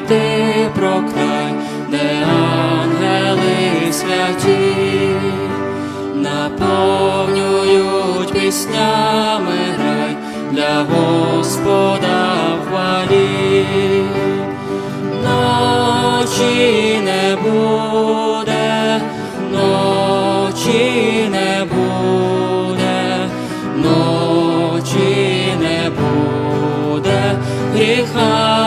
ти прокрай, де ангели святі, наповнюють піснями грай для Господа хвалі. Ночі не буде, ночі не буде, ночі не буде, гріха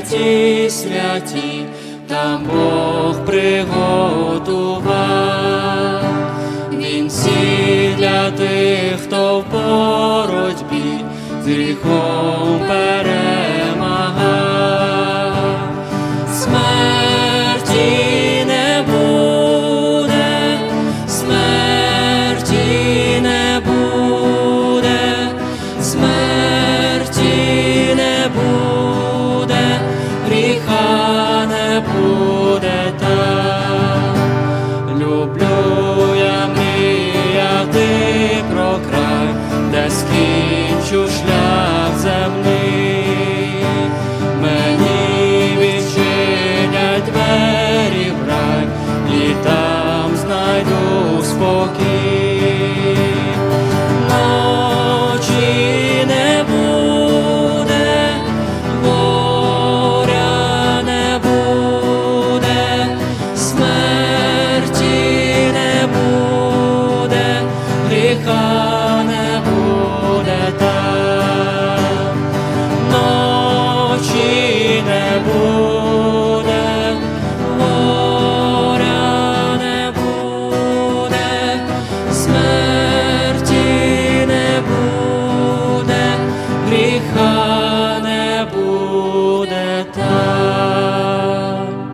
ті святі, там Бог приготував. Він всі для тих, хто в боротьбі з гріхом перемагав.